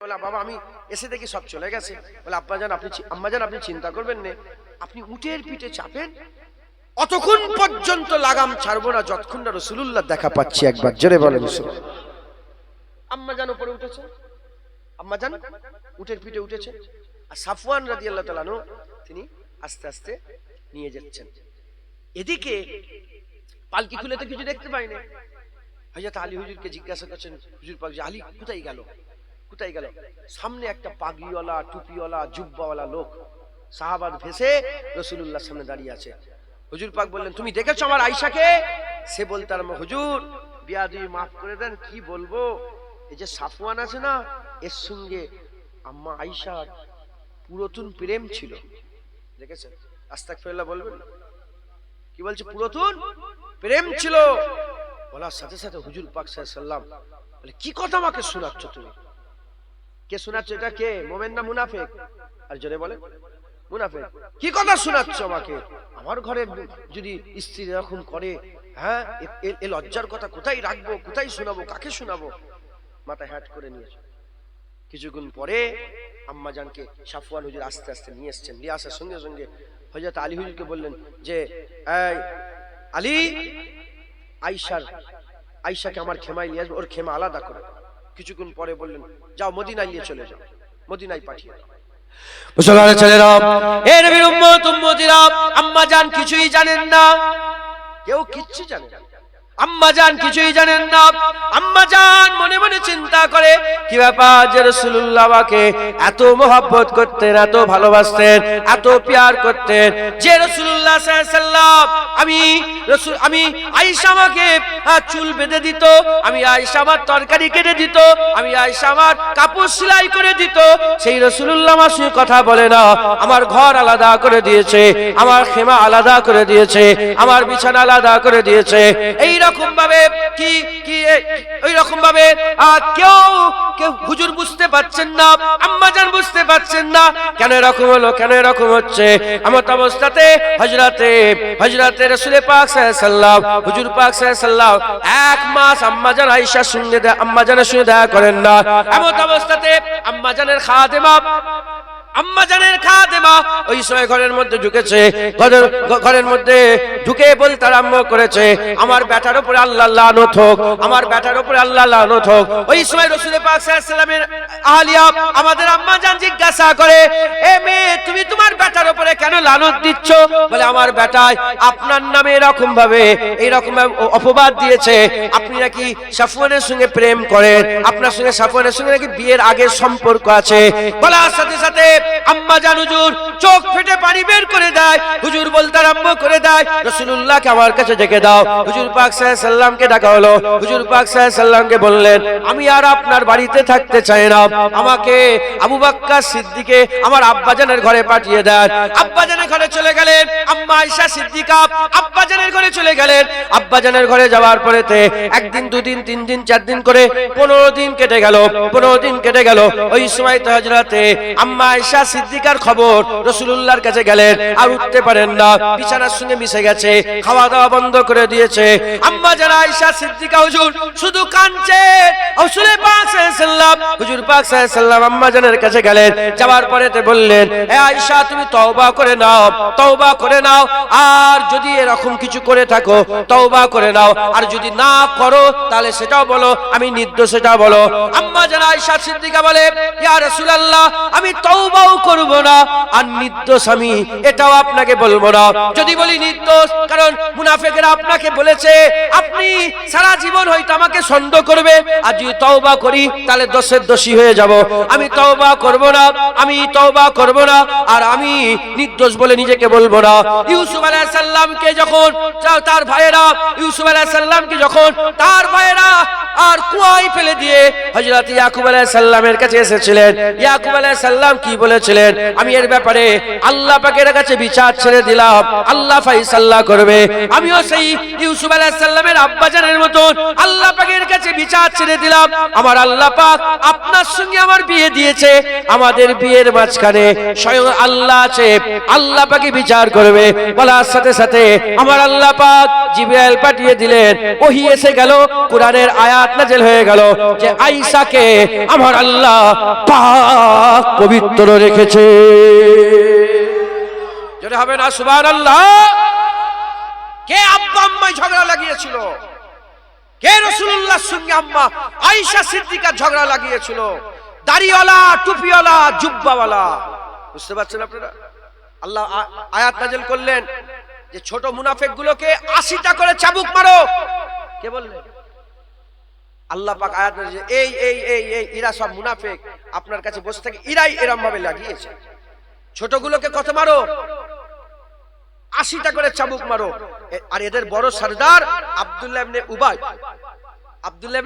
বাবা, আমি এসে দেখি সব চলে গেছে। বলে, আব্বা যান আপনি আম্মা যান আপনি চিন্তা করবেন না। আপনি উটের পিঠে চাপেন। অতক্ষণ পর্যন্ত লাগাম ছাড়বো না, যতক্ষণ না রসুলুল্লাহ দেখা পাচ্ছি একবার। জোরে আম্মা যান উপরে উঠেছে। আম্মা যান উটের পিঠে উঠেছে। আর সাফওয়ান রাজি আল্লাহ তালানো তিনি আস্তে আস্তে নিয়ে যাচ্ছেন। এদিকে পালকি খুলে তো কিছু দেখতে পাই না হজরত আলী হুজুরকে জিজ্ঞাসা করছেন, হুজুর আলী কোথায় গেল? কোথায় গেল? সামনে একটা পাগড়িওয়ালা, টুপিওয়ালা, জুব্বাওয়ালা লোক সাহাবাদ ভেসে রসুলুল্লাহ সামনে দাঁড়িয়ে আছে। হুজুর পাক বললেন, তুমি দেখেছ আমার আয়সাকে সে বলতে আরম্ভ, হুজুর বিয়াদি মাফ করে দেন, কি বলব? এই যে সাফওয়ান আছে না, এর সঙ্গে আম্মা আয়সার পুরাতন প্রেম ছিল। দেখেছেন? আস্তাক ফেরলা বলবেন? কি বলছে? পুরাতন প্রেম ছিল। বলার সাথে সাথে হুজুর পাক সাল্লাম বলে, কি কথা আমাকে শোনাচ্ছ তুমি? কে শোনাচ্ছ এটা কে? মোমেন না মুনাফেক? আর জোরে বলে মুনাফেক। কি কথা শোনাচ্ছ আমাকে? আমার ঘরের যদি স্ত্রী এরকম করে হ্যাঁ? এ- লজ্জার কথা কোথায় রাখব? কোথায় শোনাবো? কাকে শোনাবো? মাথায় হ্যাট করে নিয়েছে কিছুক্ষণ পরে আম্মাজানকে সাফওয়ান হুজুর আস্তে আস্তে নিয়ে এসছেন। নিয়ে আসার সঙ্গে সঙ্গে হজরত আলী হুজুরকে বললেন যে আলী আইসার আইসাকে আমার খেমায় নিয়ে আসবে। ওর খেমা আলাদা করে। কিছুক্ষণ পরে বললেন যাও মদিনায় নিয়ে চলে যাও মদিনায় পাঠিয়ে দাও। মুসলমানের ছেলেরা এ নবীর উম্মত উম্মতিরা আম্মা জান কিছুই জানেন না। কেউ কিচ্ছু জানে না। আম্মা জান কিছুই জানেন না। আম্মা জান মনে মনে চিন্তা করে কি ব্যাপার যে রসুল্লাহ আমাকে এত মোহাব্বত করতেন এত ভালোবাসতেন এত প্যার করতেন যে রসুল্লাহ সাল্লাম আমি আমি আয়েশা আমাকে চুল বেঁধে দিত, আমি আয়েশা আমার তরকারি কেটে দিত, আমি আয়েশা আমার কাপড় সেলাই করে দিত, সেই রসুল্লাহ আমার সঙ্গে কথা বলে না, আমার ঘর আলাদা করে দিয়েছে, আমার খেমা আলাদা করে দিয়েছে, আমার বিছানা আলাদা করে দিয়েছে এই রকম ভাবে কি কি ওই রকম ভাবে কেউ কেউ হুজুর বুঝতে পারছেন না, আম্মাজান বুঝতে পারছেন না, কেন এরকম হলো, কেন এরকম হচ্ছে, এমত অবস্থাতে হজরতে হজরতে রসুলে পাক ঘরের মধ্যে ঢুকে করেছে, আমার ব্যাটার উপরে আল্লাহ লানত হোক, আমার ব্যাটার উপরে আল্লাহ লানত হোক। ওই সময় রসুল পাক সাল্লামের আহলিয়া আমাদের আম্মা জান জিজ্ঞাসা করে তুমি তোমার কেন লানত দিচ্ছ? বলে, আমার বেটায় আপনার নামে এরকম ভাবে এইরকম অপবাদ দিয়েছে। আপনি নাকি সাফওয়ানের সঙ্গে প্রেম করেন। আপনার সঙ্গে সাফওয়ানের সঙ্গে নাকি বিয়ের আগের সম্পর্ক আছে। বলার সাথে সাথে আম্মা জান হুজুর চোখ ফেটে পানি বের করে দেয়। হুজুর বলতে আরম্ভ করে দেয় রসুল্লাহকে আমার কাছে ডেকে দাও। হুজুর পাক সাল্লামকে ডাকা হলো। হুজুর পাক সাল্লামকে বললেন, আমি আর আপনার বাড়িতে থাকতে চাই না। আমাকে আবু বাক্কা সিদ্দিকে আমার আব্বাজানের ঘরে পাঠিয়ে দেন। আব্বাজানের ঘরে চলে গেলেন, আম্মা আয়েশা সিদ্দিকা আব্বাজানের ঘরে চলে গেলেন। আব্বাজানের ঘরে যাওয়ার পরেতে একদিন, দুদিন তিন দিন চার দিন করে পনেরো দিন কেটে গেল, পনেরো দিন কেটে গেল। ওই সময় তো হজরতে আম্মা আয়েশা সিদ্দিকার খবর রসুলুল্লাহর কাছে গেলেন আর উঠতে পারেন না। বিছানার সঙ্গে মিশে গেছে খাওয়া দাওয়া বন্ধ করে দিয়েছে। আম্মা যারা আয়েশা সিদ্দিকা, হুজুর, শুধু কাঁদছে। হুজুরে পাক সাল্লাম হুজুর পাক সাল্লাম আম্মা জানের কাছে গেলেন, যাওয়ার পরে তে বললেন, এ আয়েশা, তুমি তওবা করে নাও, তওবা করে নাও। আর যদি এরকম কিছু করে থাকো, তওবা করে নাও। আর যদি না করো, তাহলে সেটাও বলো, আমি নির্দোষ, সেটাও বলো। আম্মা জানা আয়েশা সিদ্দিকা বলে, ইয়া রাসূলুল্লাহ, আমি তওবাও করব না, আর নির্দোষ আমি, এটাও আপনাকে বলব না। যদি বলি নির্দোষ, কারণ মুনাফিকরা আপনাকে বলেছে, আপনি সারা জীবন হয়তো আমাকে সন্দেহ করবে, আর যদি তওবা করি, তাহলে দোষের দোষী হয়ে যাব। আমি তওবা করব না, আমি তওবা করব না, আর আমি নির্দোষ বলে নিজেকে বলব না। ইউসুফ আলাইহিস সালামকে যখন, তার ভাইয়েরা, ইউসুফ আলাইহিস সালামকে যখন, তার ভাইয়েরা আর কুয়ায় ফেলে দিয়ে হযরত ইয়াকুব আলাইহিস সালামের কাছে এসেছিলেন। ইয়াকুব আলাইহিস সালাম কি বলেছিলেন? আমি এর ব্যাপারে আল্লাহ পাকের কাছে বিচার ছেড়ে দিলাম। আল্লাহ ফাইসাল্লাহ করবে। আমিও সেই ইউসুফ আলাইহিস সালামের আব্বাজানের মতন আল্লাহ পাকের কাছে বিচার ছেড়ে দিলাম। আমার আল্লাহ পাক আপনার সঙ্গে আমার বিয়ে দিয়েছে। আমাদের বিয়ের মাঝখানে স্বয়ং আল্লাহ আছে। আল্লাহ পাকে বিচার করবে। বলার সাথে সাথে আমার আল্লাহ পাক জিব্রাইল পাঠিয়ে দিলেন। ওহি এসে গেল, কোরআনের আয়াত নাযিল হয়ে গেল যে আয়েশাকে আমার আল্লাহ পাক পবিত্র রেখেছে। যদি হবে না, সুবহানাল্লাহ। কে আব্বা আম্মায় ঝগড়া লাগিয়েছিল? কে রসুল্লাহর সঙ্গে আম্মা আয়েশা সিদ্দিকা ঝগড়া লাগিয়েছিল? দাড়িওয়ালা, টুপিওয়ালা, জুব্বাওয়ালা। বুঝতে পারছেন আপনারা? আল্লাহ আয়াত নাজিল করলেন যে ছোট মুনাফেক গুলোকে আশিটা করে চাবুক মারো। কে বললেন? আল্লাহ পাক আয়াত এই এই এই এই এরা সব মুনাফেক, আপনার কাছে বসে থাকে ইরাই এরম ভাবে লাগিয়েছে। ছোটগুলোকে কত মারো? আশিটা করে চাবুক মারো। আর এদের বড় সর্দার আব্দুল্লাহ উবাই। আব্দুল্লাহ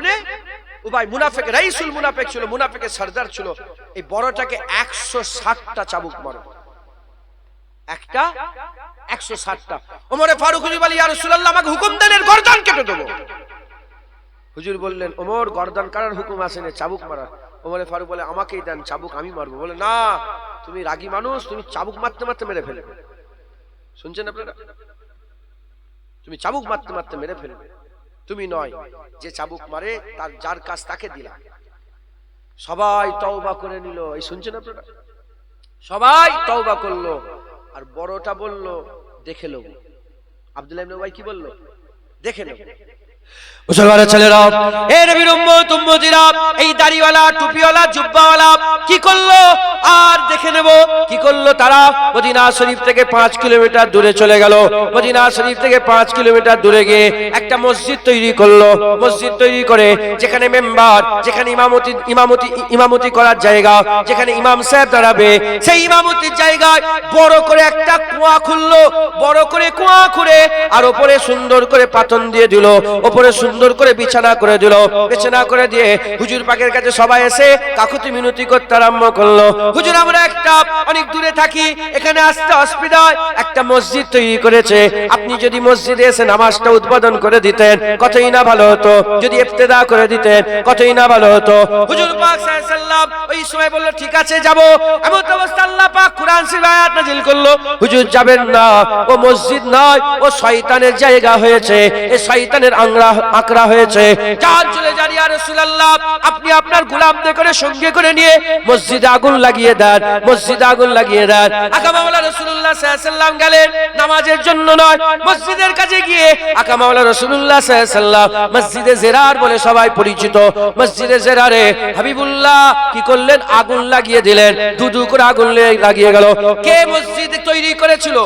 উবাই মুনাফেক, রাইসুল মুনাফেক ছিল, মুনাফেকের সর্দার ছিল। এই বড়টাকে একশো ষাটটা চাবুক মারো। একটা একশো ষাটটা ওমরে ফারুক হুজুর বলি আর রসুল্লাহ আমাকে হুকুম দেন, এর গর্দান কেটে দেবো। হুজুর বললেন, ওমর, গর্দান কারার হুকুম আসেন চাবুক মারা ওমরে ফারুক বলে আমাকেই দেন, চাবুক আমি মারবো। বলে, না, তুমি রাগী মানুষ, তুমি চাবুক মারতে মারতে মেরে ফেলবে। শুনছেন আপনারা? তুমি চাবুক মারতে মারতে মেরে ফেলবে। তুমি নয়, যে চাবুক মারে, তার, যার কাজ তাকে দিলা। সবাই তওবা করে নিল। এই শুনছেন আপনারা? সবাই তওবা করল। আর বড়টা বলল দেখে নেব। আবদুল্লাহ উবাই কি বলল? দেখে লোক মুসলমানের ছেলেরা, এ নবীর উম্মত, উম্মতিরা, এই দাড়িওয়ালা, টুপিওয়ালা, জুব্বাওয়ালা, কি করল? আর দেখে নেব কি করল তারা। মদিনা শরীফ থেকে পাঁচ কিলোমিটার দূরে চলে গেল। মদিনা শরীফ থেকে পাঁচ কিলোমিটার দূরে গিয়ে একটা মসজিদ তৈরি করল। মসজিদ তৈরি করে যেখানে মেম্বার, যেখানে ইমামতি ইমামতি ইমামতি করার জায়গা, যেখানে ইমাম সাহেব দাঁড়াবে, সেই ইমামতির জায়গায় বড় করে একটা কুয়া খুললো। বড় করে কুয়া খুঁড়ে আর ওপরে সুন্দর করে পাতন দিয়ে দিল। ওপরে সুন্দর করে বিছানা করে দিল। বিছানা করে দিয়ে হুজুর পাকের কাছে সবাই এসে কাকুতি মিনতি করতে আরম্ভ করল। হুজুর, আমরা একটা অনেক দূরে থাকি, এখানে আসতে অসুবিধা একটা মসজিদ তৈরি করেছে। আপনি যদি মসজিদে এসে নামাজটা উদ্বোধন করে দিতেন, কতই না ভালো হতো? যদি ইফতেদা করে দিতেন, কতই না ভালো হতো? হুজুর পাক সাল্লাল্লাহু ওই সময় বলল, ঠিক আছে, যাব। এমন অবস্থা আল্লাহ পাক কোরআন শরীফ আয়াত নাযিল করল। হুজুর, যাবেন না। ও মসজিদ নয়, ও শয়তানের জায়গা হয়েছে। এ শয়তানের আংরা আকরা হয়েছে। যান চলে যান, ইয়া রাসূলুল্লাহ, আপনি আপনার গোলামদের করে সঙ্গে করে নিয়ে মসজিদে আগুন লাগিয়ে দেন, মসজিদে আগুন লাগিয়ে দেন। আকা মাওলা রাসূলুল্লাহ সাল্লাল্লাহু গেলেন, নামাজের জন্য নয়, মসজিদের কাছে গিয়ে আকা মাওলা রাসূলুল্লাহ সাল্লাল্লাহু আলাইহি মসজিদে জেরার বলে সবাই পরিচিত। মসজিদে জেরারে হাবিবুল্লাহ কি করলেন? আগুন লাগিয়ে দিলেন। দুদু করে আগুন লাগিয়ে গেল। কে মসজিদ তৈরি করেছিল?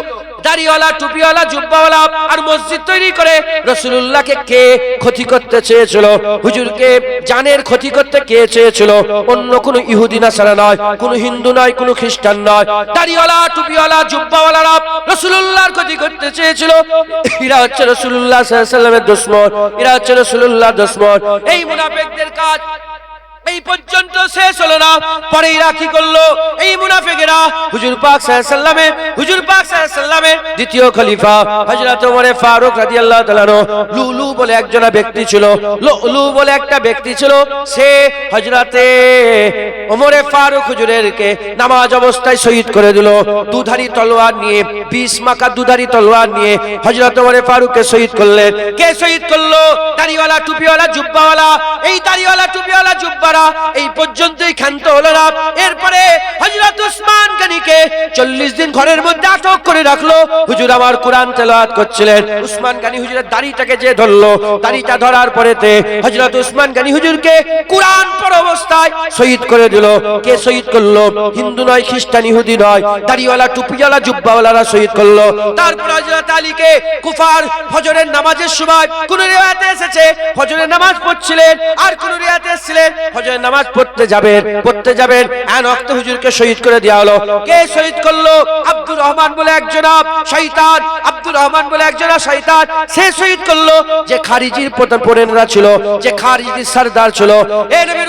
দাড়িওয়ালা, টুপিওয়ালা, জুব্বাওয়ালা আর মসজিদ তৈরি করে রসুল্লাহকে কে ক্ষতি করতে চেয়েছিল? হুজুরকে জানের ক্ষতি করতে কে চেয়েছিল? অন্য কোনো ইহুদি নাসারা নয়, কোনো হিন্দু নয়, কোনো খ্রিস্টান নয়। দাড়িওয়ালা, টুপিওয়ালা, জুব্বাওয়ালারা রসুল্লাহর ক্ষতি করতে চেয়েছিল। এরা হচ্ছে রসুল্লাহ সাল্লামের দুশ্মন, এরা হচ্ছে রসুল্লাহ দুশ্মন। এই মুনাফেকদের কাজ এই পর্যন্ত শেষ হলো না। পরে এরা কি করল এই মুনাফিকেরা। হুজুর পাক সাল্লামে হুজুর পাক সাল্লামে দ্বিতীয় খলিফা, হযরত ওমর ফারুক রাদিয়াল্লাহু তাআলা লুলু বলে একজন ব্যক্তি ছিল। লুলু বলে একটা ব্যক্তি ছিল, সে হযরতে ওমরে ফারুক হুজুরেরকে নামাজ অবস্থায় শহীদ করে দিল। দুধারি তলোয়ার নিয়ে 20 মাকা দুধারি তলোয়ার নিয়ে হযরত ওমরে ফারুককে শহীদ করলেন। কে শহীদ করল? দাড়িওয়ালা, টুপিওয়ালা, জুব্বাওয়ালা। এই দাড়িওয়ালা, টুপিওয়ালা জুব্বারা এই পর্যন্তই ক্ষান্ত হলো না। এরপরে হযরত উসমান গনিকে 40 দিন ঘরের মধ্যে আটক করে রাখল। হুজুর আমার কোরআন তেলাওয়াত করছিলেন। উসমান গনি হুজুরের দাড়িটাকে যে ধরলো, দাড়িটা ধরার পরেতে হযরত উসমান গনি হুজুরকে কোরআন পড়া অবস্থায় শহীদ করে দিল। কে শহীদ করল? হিন্দু নয়, খ্রিস্টান, ইহুদি নয়, দাড়িওয়ালা, টুপিওয়ালা, জুব্বাওয়ালারা শহীদ করল। তারপর হযরত আলীকে কুফার ফজরের নামাজের সময় কোন রেওয়াতে এসেছে? ফজরের নামাজ পড়ছিলেন আর কোন রিওয়ায়াতে এসেছিলেন? ফজরের নামাজ পড়তে যাবেন পড়তে যাবেন। এন অক্ত হুজুরকে শহীদ করে দেওয়া হলো। কে শহীদ করল? আব্দুর রহমান বলে একজন শৈতান আব্দুর রহমান বলে একজন শৈতান সে শহীদ করল যে খারিজির প্রধান ছিল, যে খারিজির সরদার ছিল। এ নবীর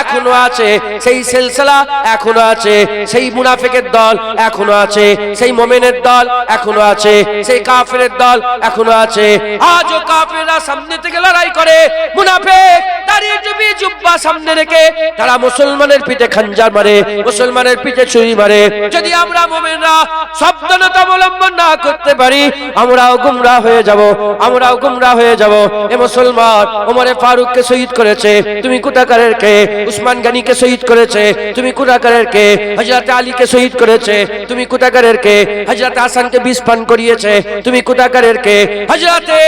এখনও আছে। সেই সিলসিলা এখনও আছে। সেই মুনাফিকের দল এখনও আছে। সেই মোমেনের দল এখনও আছে। সেই কাফেরের দল এখনও আছে। আজও কাফেররা সামনে থেকে লড়াই করে। মুনাফিক দাঁড়িয়ে টুপি জুব্বা সামনে রেখে তারা মুসলমানের পিঠে খাঞ্জার মারে, মুসলমানের পিঠে ছুরি মারে। যদি আমরা মোমেনরা সাবধানতা অবলম্বন না করতে পারি, আমরাও গুমরা হয়ে যাব, আমরাও গুমরা হয়ে যাব। এ মুসলমান, ওমরে ফারুককে শহীদ করেছে। তুমি কুটাকারের কে? উসমান গানিকে শহীদ করেছে, তুমি কুটাকারের কে হযরত আলীকে শহীদ করেছে, তুমি কুটাকারের কে হযরত হাসানকে বিষ পান করিয়েছে, তুমি কুটাকারের কে হযরতে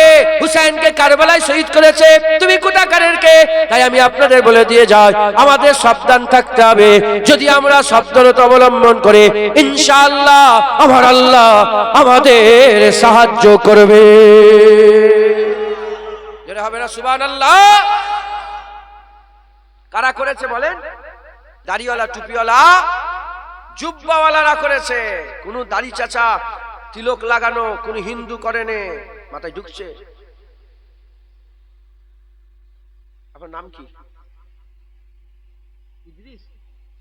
হুসাইনকে কারবালায় শহীদ করেছে, তুমি কুটাকারের কে তাই আমি আপনাদের বলে দিয়ে যাই, আমাদের সাবধান থাকতে হবে। যদি আমরা সাবধানতা অবলম্বন করে, ইনশাআল্লাহ আমার আল্লাহ আমাদের সাহায্য করবে। হবে না সুবান আল্লাহ কারা করেছে বলেন? দাড়িওয়ালা টুপিওয়ালা জুব্বাওয়ালারা করেছে। কোন দাড়ি চাচা তিলক লাগানো কোন হিন্দু করেনে। মাথায় ঢুকছে। আপনার নাম কি?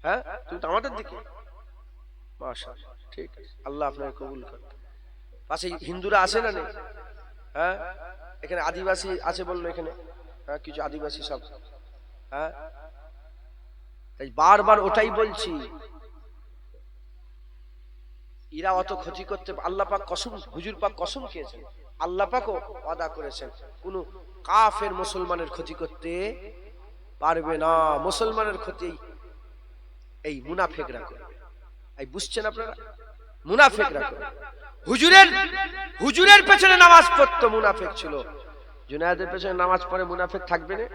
হ্যাঁ তুমি তো আমাদের দিকে। ঠিক আছে। আল্লাহ আপনার কবুল করে পাশে হিন্দুরা আছে না নেই? হ্যাঁ? এখানে আদিবাসী আছে বলল এখানে। হ্যাঁ কিছু আদিবাসী সব। হ্যাঁ? তাই বারবার ওটাই বলছি। এরা অত ক্ষতি করতে আল্লাহ পাক কসম, হুজুর পাক কসম খেয়েছেন। আল্লাহ পাকও ওয়াদা করেছেন, কোন কাফের মুসলমানের ক্ষতি করতে পারবে না। মুসলমানের ক্ষতি এই মুনাফেকরা করবে এই বুঝছেন আপনারা? মুনাফেকরা করবে হুজুরের হুজুরের পেছনে নামাজ পড়তো মুনাফেক ছিল। জুনায়েদের পেছনে নামাজ পড়ে মুনাফেক থাকবে না?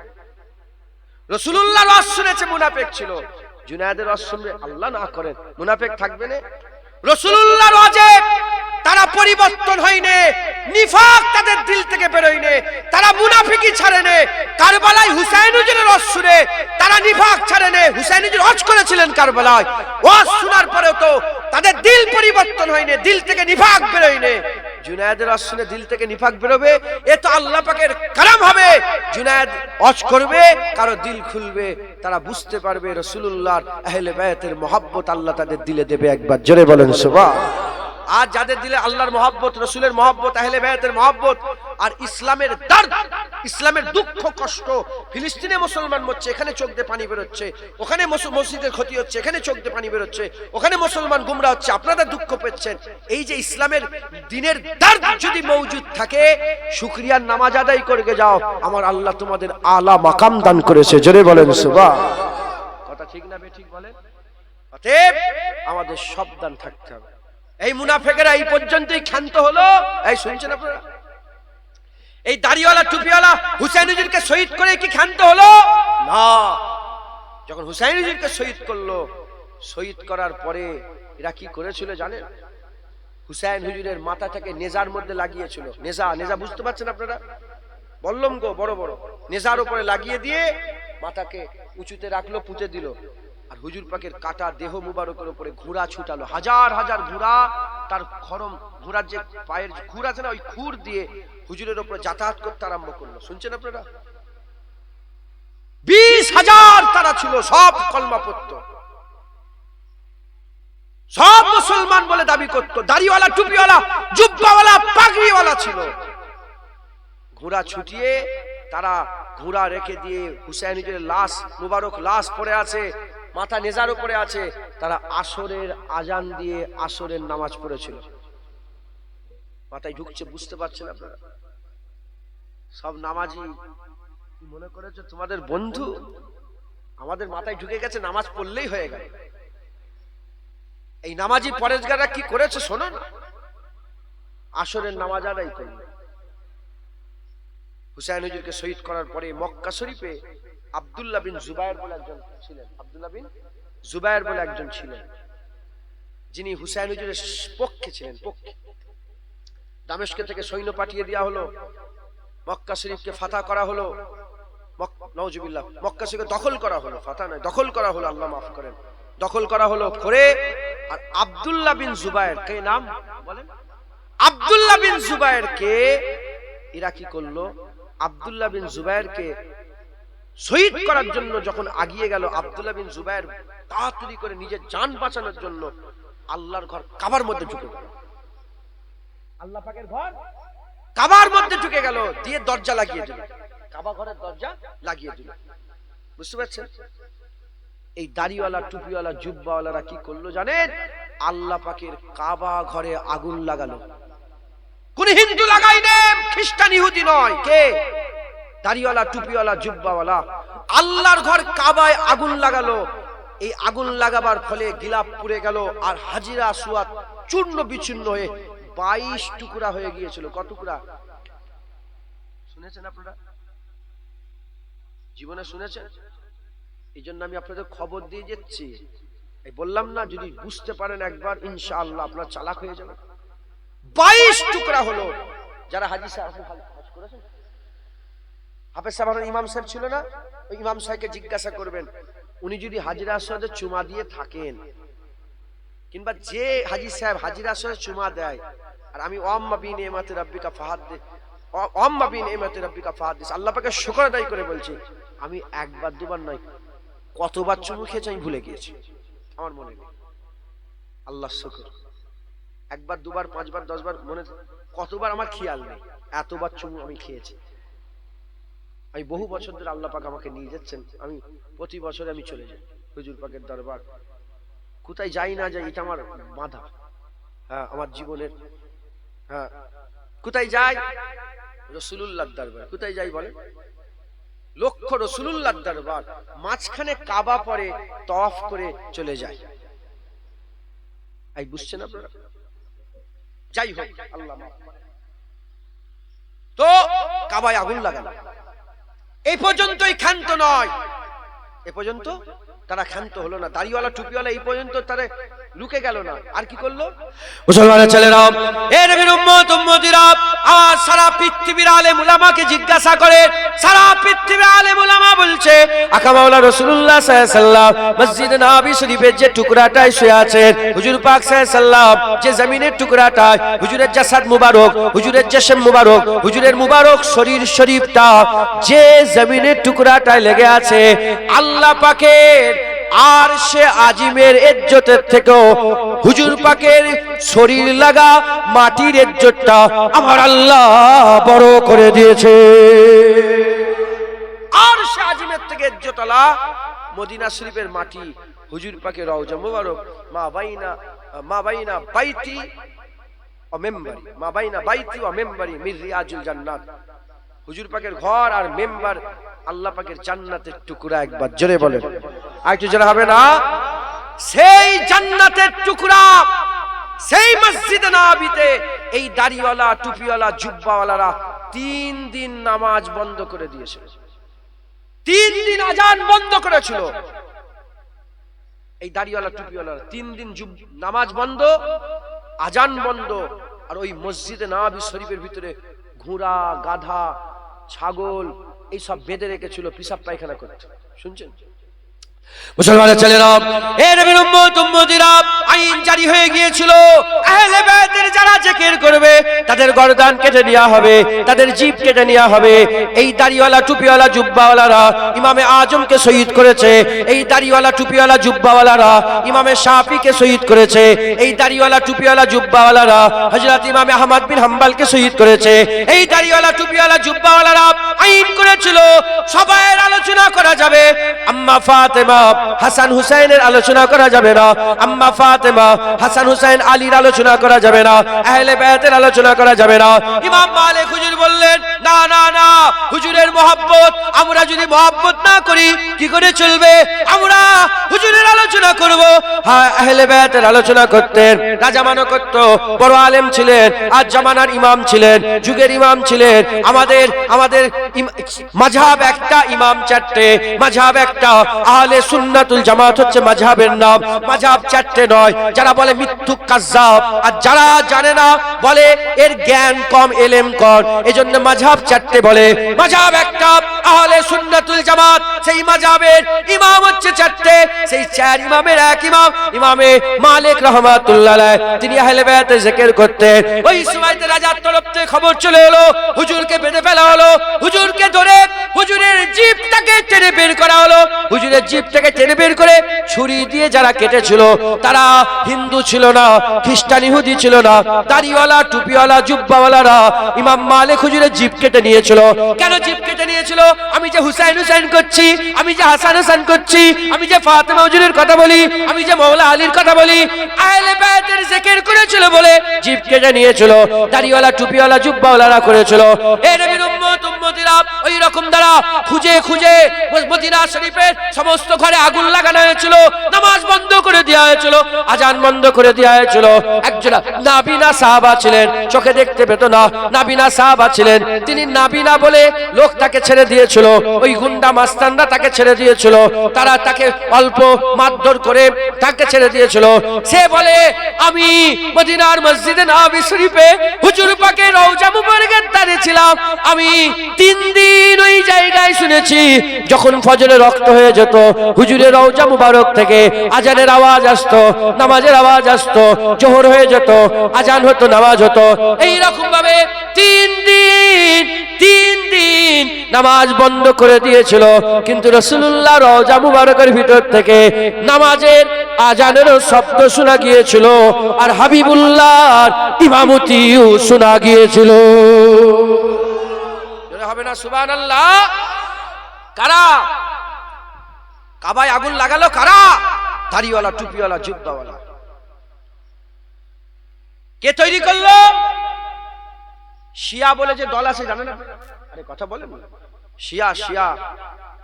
রসুল্লাহ রস শুনেছে, মুনাফেক ছিল। জুনায়েদের রস শুনবে আল্লাহ না করেন, মুনাফেক থাকবে না। রসুল্লাহ রজে তারা পরিবর্তন হয়নি, নিফাক তাদের দিল থেকে বেরোয়নি তারা মুনাফিকি ছাড়েনে কারবালায় হুসাইন রস শুনে তারা নিফাক ছাড়েনে হুসাইন হজ করেছিলেন কারবালায়। শোনার পরেও তো তাদের দিল পরিবর্তন হয়নি, দিল থেকে নিফাক বেরোয়নি জুনায়েদের শুনে দিল থেকে নিফাক বেরোবে, এ তো আল্লাহ পাকের কালাম হবে। জুনায়েদ অজ করবে, কারও দিল খুলবে, তারা বুঝতে পারবে রসুল্লাহর আহলে বায়াতের মহাব্বত আল্লাহ তাদের দিলে দেবে একবার। জোরে বলেন সুবহান। আর যাদের দিলে আল্লাহর মহাব্বত, রসুলের মহাব্বত, আহলে বায়াতের মহাব্বত, আর ইসলামের দর্দ, ইসলামের দুঃখ, কষ্ট, ফিলিস্তিনে মুসলমান মরছে, এখানে চোখ দিয়ে পানি বেরোচ্ছে, ওখানে মসজিদের ক্ষতি হচ্ছে, এখানে চোখ দিয়ে পানি বেরোচ্ছে, ওখানে মুসলমান গুমরা হচ্ছে, আপনারা দুঃখ পেচ্ছেন এই যে ইসলামের দিনের দর্দ যদি মৌজুদ থাকে শুক্রিয়ার নামাজ আদায় করে যাও, আমার আল্লাহ তোমাদের আলা মাকাম দান করেছে, জোরে বলেন সুবা কথা ঠিক না ঠিক বলেন? অতএব আমাদের সাবধান থাকতে হবে। এই মুনাফেকেরা এই পর্যন্তই ক্ষান্ত হলো। এই শুনছেন আপনারা? এই দাড়িওয়ালা, টুপিওয়ালা হুসাইন হুজুরকে শহীদ করে কি ক্ষান্ত হলো? না। যখন হুসাইন হুজুরকে শহীদ করল, শহীদ করার পরে এরা কি করেছিল জানেন? হুসাইন হুজুরের মাথাটাকে নেজার মধ্যে লাগিয়েছিল। নেজা নেজা বুঝতে পারছেন আপনারা? বললম গো, বড় বড়। নেজার উপরে লাগিয়ে দিয়ে মাথাকে উঁচুতে রাখল, পুঁতে দিল। আর হুজুর পাকের কাটা দেহ মুবারকের উপরে ঘোড়া ছুটালো। হাজার হাজার ঘোড়া, তার খরম, ঘোড়ার যে পায়ের খুর আছে না, ওই খুর দিয়ে হুজুরের উপরে যাতায়াত করতে আরম্ভ করল। শুনছেন আপনারা? বিশ হাজার তারা ছিল, সব কলমা পড়তো সব মুসলমান বলে দাবি করতো। দাড়িওয়ালা, টুপিওয়ালা, জুব্বাওয়ালা, পাগড়িওয়ালা ছিল। ঘোড়া ছুটিয়ে তারা ঘোড়া রেখে দিয়ে হুসাইনের লাশ, মুবারক লাশ পড়ে আছে। মাথা নেজার উপরে আছে, তারা আসরের আজান দিয়ে আসরের নামাজ পড়েছিল। মাথায় ঢুকছে, বুঝতে পারছেন আপনারা? সব নামাজি মনে করেছে তোমাদের বন্ধু? আমাদের মাথায় ঢুকে গেছে, নামাজ পড়লেই হয়ে গেল। এই নামাজি পরেজগাররা কি করেছে শোনো না। আসরের নামাজ আদায় করল। হুসাইন হুজুরকে শহীদ করার পরে মক্কা শরীফে আব্দুল্লাহ বিন জুবায়ের বলে একজন ছিলেন। আব্দুল্লাহ বিন জুবায়ের বলে একজন ছিলেন। যিনি হুসাইন হুজুরের পক্ষে ছিলেন, পক্ষে। দামেস্কে থেকে সৈন্য পাঠিয়ে দেওয়া হলো। মক্কা শরীফকে ফাতা করা হলো। নওজুবিল্লাহ। মক্কা শরীফকে দখল করা হলো। ফাতা নয়, দখল করা হলো, আল্লাহ মাফ করেন। দখল করা হলো করে আর আব্দুল্লাহ বিন জুবায়ের কে নাম? বলেন। আব্দুল্লাহ বিন জুবায়ের কে? এরা কি করল। আব্দুল্লাহ বিন জুবায়েরকে শহীদ করার জন্য যখন আগিয়ে গেল আব্দুল্লাহ বিন জুবায়ের তাড়াতাড়ি করে নিজের জান বাঁচানোর জন্য আল্লাহর ঘর কাবার মধ্যে ঢুকে গেল। আল্লাহ পাকের ঘর? কাবার মধ্যে ঢুকে গেল দিয়ে দরজা লাগিয়ে দিল। কাবা ঘরের দরজা লাগিয়ে দিল। বুঝতে পারছেন? এই দাড়িওয়ালা টুপিওয়ালা জুব্বাওয়ালারা কি করল জানেন? আল্লাহ পাকের কাবা ঘরে আগুন লাগালো। কোন হিন্দু লাগাই খ্রিস্টান ইহুদি নয়। কে? দাড়িওয়ালা, টুপিওয়ালা, জুব্বাওয়ালা। আল্লাহর ঘর কাবায় আগুন লাগালো। এই আগুন লাগাবার ফলে গিলাপ পুড়ে গেল আর হাজিরা সুয়াত চূর্ণ বিচ্ছিন্ন হয়ে বাইশ টুকরা হয়ে গিয়েছিল। কত টুকরা? শুনেছেন আপনারা? জীবনে শুনেছেন? এই জন্য আমি আপনাদের খবর দিয়ে যাচ্ছি। বললাম না, যদি বুঝতে পারেন একবার, ইনশাআল্লাহ আপনার চালাক হয়ে যাবে বাইশ টুকরা হলো যারা হাজি সাহেব হাফেজ সাহেব ইমাম সাহেব ছিল না? ওই ইমাম সাহেবকে জিজ্ঞাসা করবেন, উনি যদি হাজিরা আসরে চুমা দিয়ে থাকেন, কিংবা যে হাজি সাহেব হাজিরা আসরে চুমা দেয়, আর আমি অম্মা বিন এমাতে রাব্বিকা ফাহাদ অম্মা বিন এমাতে রাব্বিকা ফাহাদ আল্লাহ পাকে শুকর আদায় করে বলছি, আমি একবার দুবার নয়, কতবার চুমু খেয়েছি আমি ভুলে গিয়েছি। আমার মনে নেই। আল্লাহ শুকর। একবার, দুবার, পাঁচবার, দশবার মনে কতবার আমার খেয়াল নেই। এতবার চুমু আমি খেয়েছি। আমি বহু বছর ধরে আল্লাহ পাক আমাকে নিয়ে যাচ্ছেন। আমি প্রতি বছরে আমি চলে যাই হুজুর পাকের দরবার। কোথায় যাই না যাই, এটা আমার বাধা। হ্যাঁ আমার জীবনের হ্যাঁ। কোথায় যাই? রসুলুল্লাহ দরবার। কোথায় যাই বলে লক্ষ রসুলুল্লাহ দরবার। মাঝখানে কাবা পরে তফ করে চলে যায় এই বুঝছেন আপনারা? যাই হোক, আল্লাহ তো কাবায় আগুন লাগানো এই পর্যন্তই ক্ষান্ত নয়। এ পর্যন্ত? তারা ক্ষান্ত হলো না। দাড়িওয়ালা, টুপিওয়ালা, এই পর্যন্ত তারা লুকে গেল না। আর কি করল? মুসলমানের ছেলেরা, এ নবীর উম্মত, উম্মতিরা আজ সারা পৃথিবীর আলেম উলামাকে জিজ্ঞাসা করে, সারা পৃথিবীর আলেম উলামা বলছে, আকা মাওলা রাসূলুল্লাহ সাল্লাল্লাহু মসজিদ নববী শরীফের যে টুকরাটায় শুয়ে আছেন, হুজুর পাক সাল্লাল্লাহু যে জমিনের টুকরাটায় হুজুরের জাসাদ মুবারক, হুজুরের জিসম মুবারক, হুজুরের মুবারক শরীর শরীফটা যে জমিনের টুকরাটায় লেগে আছে, আল্লাহ পাকের আর সে আজিমের ইজ্জতের থেকেও হুজুর পাকের শরীর লাগা মাটির ইজ্জতটা আমার আল্লাহ বড় করে দিয়েছে। আর সে আজিমের থেকে ইজ্জতলা মদিনা শরীফের মাটি হুজুর পাকের রওজা মুবারক, মা বাইনা মা বাইনা বাইতি ও মেম্বারি, মা বাইনা বাইতি ও মেম্বারি মির রিয়াজুল জান্নাত। হুজুর পাকের ঘর আর মেম্বার আল্লাহ পাকের জান্নাতের টুকরা একবার জোরে বলেন। আর একটু হবে না? সেই জান্নাতের টুকরা, সেই মসজিদে নববীতে এই দাড়িওয়ালা, টুপিওয়ালা, জুব্বাওয়ালারা তিন দিন নামাজ বন্ধ করে দিয়েছিল। তিন দিন আজান বন্ধ করেছিল। এই দাড়িওয়ালা টুপিওয়ালা তিন দিন নামাজ বন্ধ, আজান বন্ধ, আর ওই মসজিদে নবী শরীফের ভিতরে ঘোড়া, গাধা, ছাগল, এইসব বেঁধে রেখেছিল, পিসাব পায়খানা করতে। শুনছেন? মুসলমানের ছেলেরা, এ নবীর উম্মত, উম্মতিরা, আইন জারি হয়ে গিয়েছিল। আহলে বাইতের যারা জিকির করবে, তাদের গর্দান কেটে নেওয়া হবে, তাদের জিভ কেটে নেওয়া হবে। এই দাড়িওয়ালা, টুপিওয়ালা, জুব্বাওয়ালারা ইমামে আজমকে শহীদ করেছে। এই দাড়িওয়ালা, টুপিওয়ালা, জুব্বাওয়ালারা ইমামে শাফিকে শহীদ করেছে। এই দাড়িওয়ালা, টুপিওয়ালা, জুব্বাওয়ালারা হযরত ইমামে আহমদ বিন হাম্বলকে শহীদ করেছে। এই দাড়িওয়ালা, টুপিওয়ালা, জুব্বাওয়ালারা আইন করেছিল। সবাই আলোচনা করা যাবে। আম্মা ফাতেমা ফাতেমা, হাসান হুসাইনের আলোচনা করা যাবে না। আম্মা ফাতেমা, হাসান হুসাইন আলীর আলোচনা করা যাবে না। আহলে বায়াতের আলোচনা করা যাবে না। ইমাম মালিক হুজুর বললেন, না না না, হুজুরের মোহাব্বত, আমরা যদি মোহাব্বত না করি, কি করে চলবে? আমরা হুজুরের আলোচনা করব। হ্যাঁ আহলে বায়াতের আলোচনা করতেন, রাজা মানো করত, বড় আলেম ছিলেন, আজ জামানার ইমাম ছিলেন, যুগের ইমাম ছিলেন। আমাদের আমাদের মাঝহাব একটা ইমাম চারটে, মাঝহাব একটা আহলে সুন্নাতুল জামাত হচ্ছে মাঝহাবের নাম। মাঝহাব চারটে নয়। যারা বলে মৃত্যু কাজ্জাব, আর যারা জানে না, বলে এর জ্ঞান কম, এলেম কম। এজন্য মাঝহাব চারটে বলে। মাঝহাব একটা, আহলে সুন্নাতুল জামাত। সেই মাঝহাবের ইমাম হচ্ছে চারটে। সেই চার ইমামের এক ইমাম, ইমামে মালিক রহমাতুল্লাহ তিনি আহলে বায়াতে জিকির করতেন। ওই সময়তে রাজার তরফ থেকে খবর চলে এলো। হুজুরকে বেঁধে ফেলা হলো। হুজুরকে ধরে হুজুরের জিপটাকে টেনে বের করা হলো। হুজুরের জিপ থেকে টেনে বের করে ছুরি দিয়ে যারা কেটেছিল, তারা হিন্দু ছিল না, খ্রিস্টান ইহুদি ছিল না, দাড়িওয়ালা, টুপিওয়ালা, জুব্বাওয়ালারা ইমাম মালিক হুজুরের জিপ কেটে নিয়েছিল। কেন জিপ কেটে নিয়েছিল? আমি যে হুসাইন হুসাইন করছি, আমি যে হাসান হাসান করছি, আমি যে ফাতেমা হুজুরের কথা বলি, আমি যে মৌলা আলীর কথা বলি, আহলে বায়াতের জিকির করেছিল বলে জিপ কেটে নিয়েছিল, দাড়িওয়ালা, টুপিওয়ালা, জুব্বাওয়ালারা করেছিল। এ নবীর উম্মত, উম্মতিরা ওই রকম দ্বারা খুঁজে খুঁজে মদিনা শরীফের সমস্ত ঘরে আগুন লাগানো হয়েছিল, নামাজ বন্ধ করে দেওয়া হয়েছিল, আজান বন্ধ করে দেওয়া হয়েছিল। একজন নাবিনা সাহাবা ছিলেন, চোখে দেখতে পেত না, নাবিনা সাহাবা ছিলেন। তিনি নাবিনা বলে লোক তাকে ছেড়ে দিয়েছিল, ওই গুন্ডা মাস্তানরা তাকে ছেড়ে দিয়েছিল, তারা তাকে অল্প মারধর করে তাকে ছেড়ে দিয়েছিল। সে বলে, আমি মদিনার মসজিদে নবী শরীফে হুজুর পাকে রওজা মুবারকের দাঁড়িয়ে ছিলাম। আমি তিন দিন ওই জায়গায় শুনেছি, যখন ফজরে রক্ত হয়ে যেত হুজুরের রওজা মুবারক থেকে আজানের আওয়াজ আসতো, নামাজের আওয়াজ আসতো, জোহর হয়ে যেত, আজান হতো, নামাজ হতো। এই রকম ভাবে তিন দিন তিন দিন নামাজ বন্ধ করে দিয়েছিল। কিন্তু রসুল্লাহ রওজা মুবারকের ভিতর থেকে নামাজের আজানেরও শব্দ শোনা গিয়েছিল আর হাবিবুল্লাহর ইমামতিও শোনা গিয়েছিল। হবে না সুবান আল্লাহ কারা? কাবায় আগুন লাগালো কারা? দাড়িওয়ালা, টুপিওয়ালা, জুব্বাওয়ালা। কে তৈরি করল? শিয়া বলে যে দল আছে, জানেন? আরে, কথা বলেন। শিয়া শিয়া,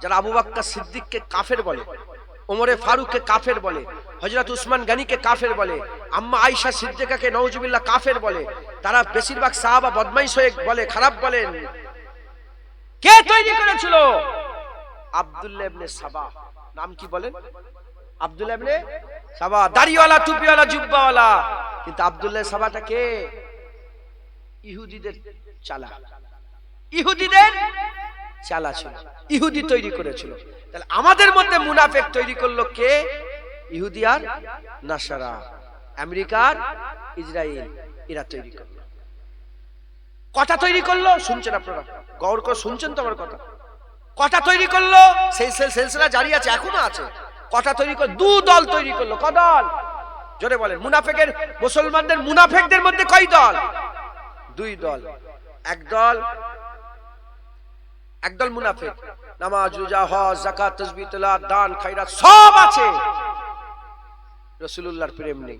যারা আবু বাক্কা সিদ্দিককে কাফের বলে, ওমরে ফারুককে কাফের বলে হজরত উসমান গানিকে কাফের বলে, আম্মা আয়েশা সিদ্দিকাকে নওজুবিল্লাহ কাফের বলে, তারা বেশিরভাগ সাহাবা বদমাইশ হয়ে বলে, খারাপ বলেন। কে তৈরি করেছিল? আব্দুল্লাহ ইবনে সাবা নাম কি বলেন? আব্দুল্লাহ সাবা, দাড়িওয়ালা, টুপিওয়ালা, জুব্বাওয়ালা। কিন্তু আব্দুল্লাহ সাবাটা কে? ইহুদিদের চালা। ইহুদিদের চালা ছিল। ইহুদি তৈরি করেছিল। তাহলে আমাদের মধ্যে মুনাফেক তৈরি করল কে? ইহুদি আর নাসারা। আমেরিকার ইসরায়েল এরা তৈরি করল। কটা তৈরি করল, শুনছেন আপনারা? গৌর শুনছেন তো আমার কথা? কটা তৈরি করল? সেই সেল সেলসিলা জারি আছে, এখনও আছে। কটা তৈরি করল দু দল তৈরি করল। ক দল? জোরে বলেন। মুনাফেকের মুসলমানদের মুনাফেকদের মধ্যে কয় দল? দুই দল। এক দল একদল মুনাফেক। নামাজ, রোজা, হজ জাকাত তেলাওয়াত, দান, খায়রাত, সব আছে। রসুলুল্লাহর প্রেম নেই।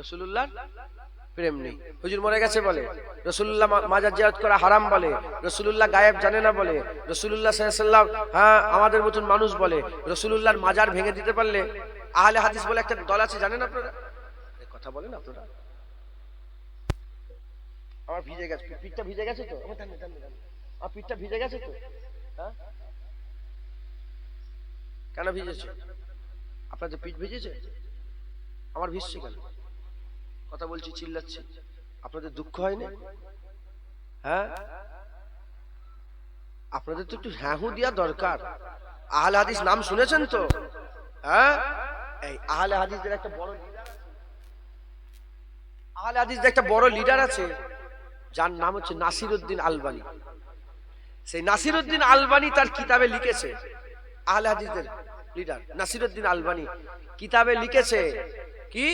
রসুলুল্লাহর প্রেম নেই। হুজুর মরে গেছে বলে। রসুল্লাহ মাজার জিয়ারত করা হারাম বলে। রসুলুল্লাহ গায়েব জানে না বলে। রসুলুল্লাহ সাল্লাম হ্যাঁ আমাদের মতন মানুষ বলে। রসুলুল্লাহর মাজার ভেঙে দিতে পারলে আহলে হাদিস বলে একটা দল আছে, জানেন আপনারা? কথা বলেন আপনারা। আমার ভিজে গেছে। পিঠটা ভিজে গেছে তো। আমার পিঠটা ভিজে গেছে তো? হ্যাঁ? কেন ভিজেছে? আপনাদের পিঠ ভিজেছে? আমার ভিজছে কেন? কথা বলছি, চিল্লাচ্ছি। আপনাদের দুঃখ হয়নি? হ্যাঁ? আপনাদের তো একটু হ্যাঁ হু দেওয়া দরকার। আহলে হাদিস নাম শুনেছেন তো? হ্যাঁ? এই আহলে হাদিসদের একটা বড় আহলে হাদিসদের একটা বড় লিডার আছে, যার নাম হচ্ছে নাসিরউদ্দিন আলবানি। সেই নাসিরউদ্দিন আলবানি তার কিতাবে লিখেছে, আহলে হাদিসদের লিডার নাসিরউদ্দিন আলবানি। কিতাবে লিখেছে, কি?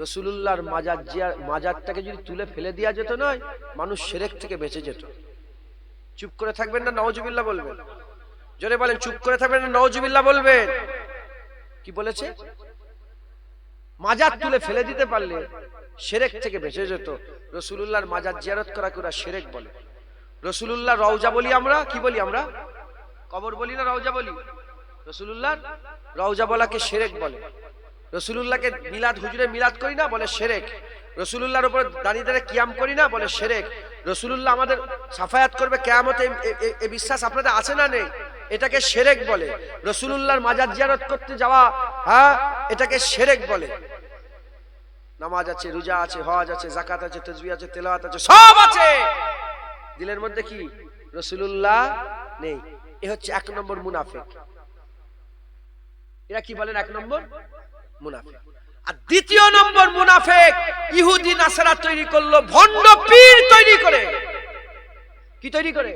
রসুলুল্লাহর মাজার জিয়া- মাজারটাকে যদি তুলে ফেলে দেওয়া যেত নয়, মানুষ সেরেক থেকে বেঁচে যেত। চুপ করে থাকবেন না, নওজুবিল্লাহ বলবেন। জোরে বলেন, চুপ করে থাকবেন নওজুবিল্লাহ বলবেন। কি বলেছে? মাজার তুলে ফেলে দিতে পারলে সেরেক থেকে বেঁচে যেত। রসুলুল্লাহর মাজার জিয়ারত করা ওরা সেরেক বলে। রসুলুল্লাহ রওজা বলি আমরা, কি বলি আমরা? কবর বলি না রওজা বলি? রসুলুল্লাহ রওজা বলাকে সেরেক বলে। রসুলুল্লাহকে মিলাদ, হুজুরে মিলাদ করি না, বলে সেরেক। রসুলুল্লাহর উপর দাঁড়িয়ে দাঁড়িয়ে কিয়াম করি না, বলে সেরেক। রসুলুল্লাহ আমাদের সাফায়াত করবে, কেয়ামতে এ বিশ্বাস আপনাদের আছে না নেই? এটাকে সেরেক বলে। রসুলুল্লাহর মাজার জিয়ারত করতে যাওয়া হ্যাঁ এটাকে সেরেক বলে। নামাজ আছে, রোজা আছে, হজ আছে জাকাত আছে তসবি আছে, তেলাওয়াত আছে, সব আছে। দিলের মধ্যে কি? রসুলুল্লাহ নেই। এ হচ্ছে এক নম্বর মুনাফিক। এরা কি বলেন এক নম্বর? মুনাফিক। আর দ্বিতীয় নম্বর মুনাফেক ইহুদি নাসারা তৈরি করল, ভণ্ড পীর তৈরি করে। কি তৈরি করে?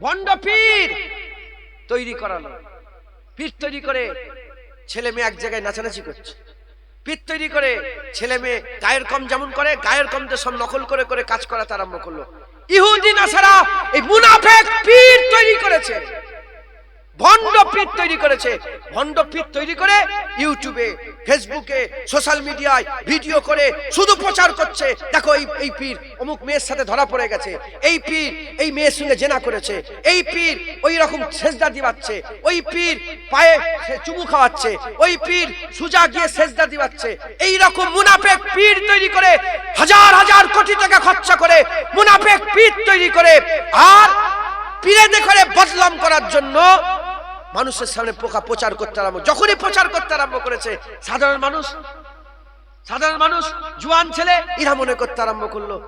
ভণ্ড পীর তৈরি করালো। পীর তৈরি করে, ছেলে মেয়ে এক জায়গায় নাচানাচি করছে। পীর তৈরি করে, ছেলে মেয়ে গায়ের কম যেমন করে, গায়ের কমদের সব নকল করে করে কাজ করা আরম্ভ করল। ইহুদি নাসারা এই মুনাফেক পীর তৈরি করেছে। ভণ্ড পীর তৈরি করেছে। ভণ্ড পীর তৈরি করে ইউটিউবে, ফেসবুকে, সোশ্যাল মিডিয়ায় ভিডিও করে শুধু প্রচার করছে। দেখো এই এই পীর অমুক মেয়ের সাথে ধরা পড়ে গেছে। এই পীর এই মেয়ের সঙ্গে জেনা করেছে। এই পীর ওই রকম সেজদা দিবাচ্ছে। ওই পীর পায়ে চুমু খাওয়াচ্ছে। ওই পীর সুজা গিয়ে সেজদা দিবাচ্ছে। এই রকম মুনাফেক পীর তৈরি করে হাজার হাজার কোটি টাকা খরচা করে মুনাফেক পীর তৈরি করে আর পীরে করে বদলাম করার জন্য মানুষের সামনে পোকা প্রচার করতে আরম্ভ যখনই প্রচার করতে আরম্ভ করেছে, সাধারণ মানুষ সাধারণ মানুষ, জুয়ান ছেলে, এরা মনে করতে আরম্ভ করল।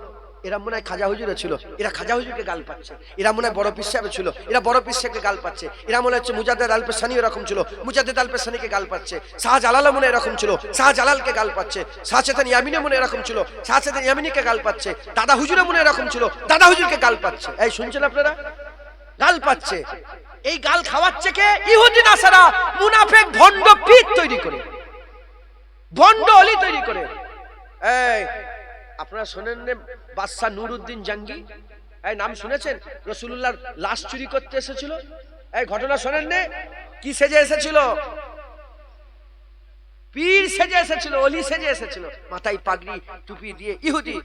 এরা মনে হয় খাজা হুজুরে ছিল। এরা খাজা হুজুরকে গাল পাচ্ছে। এরা মনে হয় বড় পিসাবে ছিল। এরা বড় পিসাকে গাল পাচ্ছে। এরা মনে হচ্ছে মুজাদ্দেদ আল পেসানি এরকম ছিল। মুজাদ্দেদ আল পেসানিকে গাল পাচ্ছে। শাহজালাল মনে এরকম ছিল। শাহজালালকে গাল পাচ্ছে। শাহ শাহচেতন ইয়ামিনে মনে এরকম ছিল। শাহ শাহচেতন ইয়ামিনীকে গাল পাচ্ছে। দাদা হুজুরে মনে এরকম ছিল। দাদা হুজুরকে গাল পাচ্ছে। এই শুনছেন আপনারা? গাল পাচ্ছে। এই গাল খাওয়াচ্ছে কে? ইহুদি নাসারা, মুনাফেক ভণ্ড পীর তৈরি করে। ভণ্ড অলি তৈরি করে। এই, আপনারা শোনেন নে বাদশাহ নুরুদ্দিন জাঙ্গি। এই, নাম শুনেছেন? রসুল্লাহর লাশ চুরি করতে এসেছিল। এই, ঘটনা শোনেন নে। কি সেজে এসেছিল? পীর সেজে এসেছিল, অলি সেজে এসেছিল। মাথায় পাগড়ি টুপি দিয়ে ইহুদি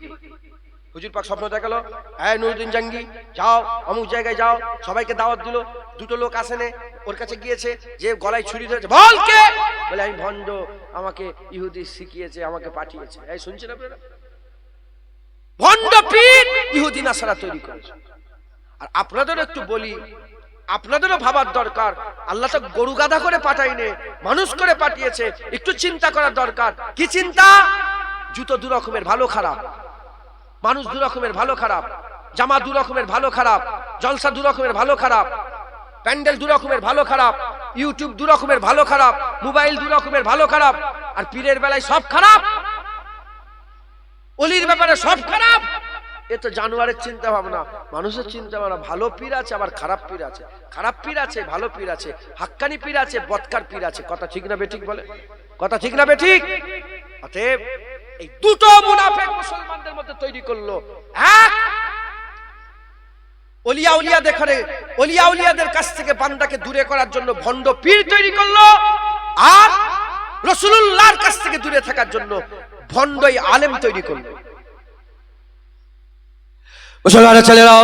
হুজুর পাক স্বপ্ন দেখাল হ্যাঁ নুরুদ্দিন জাঙ্গি, যাও, অমুক জায়গায় যাও। সবাইকে দাওয়াত দিল। দুটো লোক আসেনে ওর কাছে গিয়েছে, যে গলায় ছুরি ধরেছে, বল বলে, আমি ভণ্ড, আমাকে ইহুদি শিখিয়েছে, আমাকে পাঠিয়েছে। এই শুনছেন আপনারা? ভণ্ড পীর ইহুদি নাসারা তৈরি করেছে। আর আপনাদের একটু বলি, আপনাদেরও ভাবার দরকার। আল্লাহ তো গরু গাধা করে পাঠাইনে মানুষ করে পাঠিয়েছে। একটু চিন্তা করার দরকার। কি চিন্তা? জুতো দু রকমের, ভালো খারাপ। মানুষ দু রকমের ভালো খারাপ, জামা দু রকমের ভালো খারাপ, জলসা দু রকমের ভালো খারাপ, প্যান্ডেল দু রকমের ভালো খারাপ, ইউটিউব দু রকমের ভালো খারাপ, মোবাইল দু রকমের ভালো খারাপ, আর পীরের বেলায় সব খারাপ, অলির ব্যাপারে সব খারাপ। এ তো জানোয়ারের চিন্তা ভাবনা মানুষের চিন্তা ভাবনা ভালো পীর আছে, আবার খারাপ পীর আছে। খারাপ পীর আছে, ভালো পীর আছে, হাক্কানি পীর আছে, বৎকার পীর আছে। কথা ঠিক না বেঠিক বলে? কথা ঠিক না বেঠিক? অতএব এই দুটো মুনাফেক মুসলমানদের মধ্যে তৈরি করল। এক, অলিয়া উলিয়া দেখারে অলিয়া উলিয়াদের কাছ থেকে বান্দাকে দূরে করার জন্য ভণ্ড পীর তৈরি করল। আর রসুলুল্লাহর কাছ থেকে দূরে থাকার জন্য ভণ্ডই আলেম তৈরি করল। মুসলমানের ছেলেরা,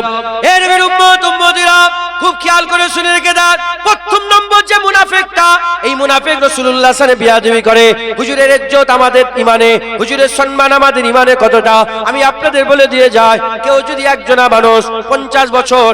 এর উম্মত, উম্মতিরা খুব খেয়াল করে শুনে রেখে দেন। প্রথম নম্বর যে মুনাফেকটা, এই মুনাফেক রসুল্লাহ সাথে বিয়াদবি করে। হুজুরের ইজ্জত আমাদের ইমানে, হুজুরের সম্মান আমাদের ইমানে কতটা? আমি আপনাদের বলে দিয়ে যাই, কেউ যদি একজনা মানুষ পঞ্চাশ বছর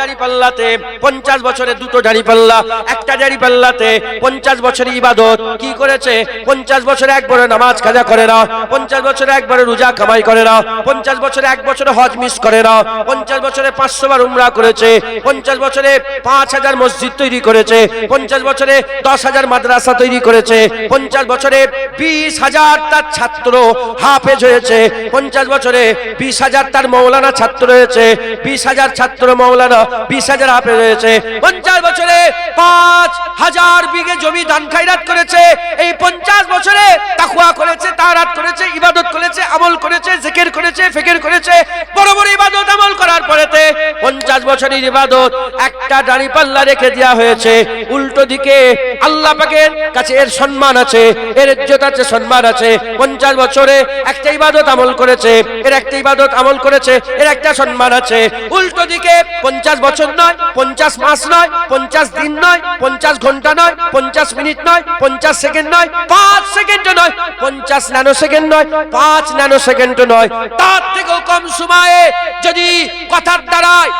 দাড়ি পাল্লাতে, পঞ্চাশ বছরে দুটো দাড়ি পাল্লা, একটা দাড়ি পাল্লাতে, পঞ্চাশ বছরের ইবাদত, কি করেছে? পঞ্চাশ বছরে একবারে নামাজ কাজা করে না, পঞ্চাশ বছরে একবারে রোজা কামাই করে না, পঞ্চাশ বছরে এক বছরে হজ মিস করে না, পঞ্চাশ বছরে পাঁচশো বার উমরা করেছে, পঞ্চাশ বছরে পাঁচ হাজার মসজিদ তৈরি করেছে, পঞ্চাশ বছরে দশ হাজার মাদ্রাসা তৈরি করেছে, পঞ্চাশ বছরে বিশ হাজার তার ছাত্র হাফেজ হয়েছে, পঞ্চাশ বছরে বিশ হাজার তার মৌলানা ছাত্র হয়েছে, বিশ হাজার ছাত্র মৌলানা বিশ হাজার হাফেজ হয়েছে পঞ্চাশ বছরে পাঁচ হাজার বিঘে জমি দান খাইরাত করেছে। এই পঞ্চাশ বছরে তাকুয়া করেছে তারাত করেছে, ইবাদত করেছে, আমল করেছে, জেকের করেছে, ফেকের করেছে। বড় বড় ইবাদত আমল করার পর তারপরেতে পঞ্চাশ বছরের ইবাদত একটা দাড়ি পাল্লা রেখে দেওয়া হয়েছে। উল্টো দিকে আল্লাহ পাকের কাছে এর সম্মান আছে, এর ইজ্জত আছে, সম্মান আছে। পঞ্চাশ বছরে একটা ইবাদত আমল করেছে, এর একটা ইবাদত আমল করেছে, এর একটা সম্মান আছে। উল্টো দিকে পঞ্চাশ বছর নয়, পঞ্চাশ মাস নয়, পঞ্চাশ দিন নয়, পঞ্চাশ ঘণ্টা নয়, পঞ্চাশ মিনিট নয়, পঞ্চাশ সেকেন্ড নয়, পাঁচ সেকেন্ড নয়, পঞ্চাশ ন্যানো সেকেন্ড নয়, পাঁচ ন্যানো সেকেন্ড নয়। তার থেকেও কম সময়ে যদি কথার দ্বারায়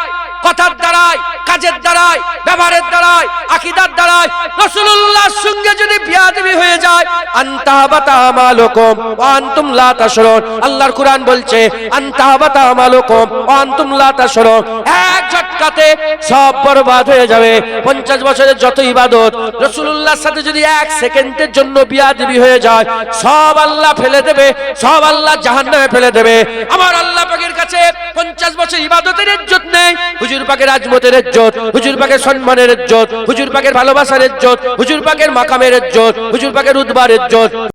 কথার দ্বারায়, কাজের দ্বারায়, ব্যবহারের দ্বারায়, আকিদার দ্বারায় রসুল্লাহর সঙ্গে যদি বিয়াদবি হয়ে যায় আন্তাহাবাতা আমালুকুম ওয়া আনতুম লা তাশরুন। আল্লাহর কুরআন বলছে আন্তাহাবাতা আমালুকুম আনতুম লা তাশরুন। এক ঝটকাতে সব বরবাদ যাবে। 50 বছরের যত ইবাদত সাথে যদি এক সেকেন্ডের জন্য হয়ে যায় আল্লাহ ফেলে দেবে ফেলে দেবে। আমার আল্লাহ কাছে 50 বছর ইবাদতের ইজ্জত নেই হুজুর পাকের আজমতের ইজ্জত, হুজুর পাকের সম্মানের ইজ্জত, হুজুর পাকের ভালোবাসার ইজ্জত, হুজুর পাকের মাকামের ইজ্জত, হুজুর পাকের উদ্বারের ইজ্জত।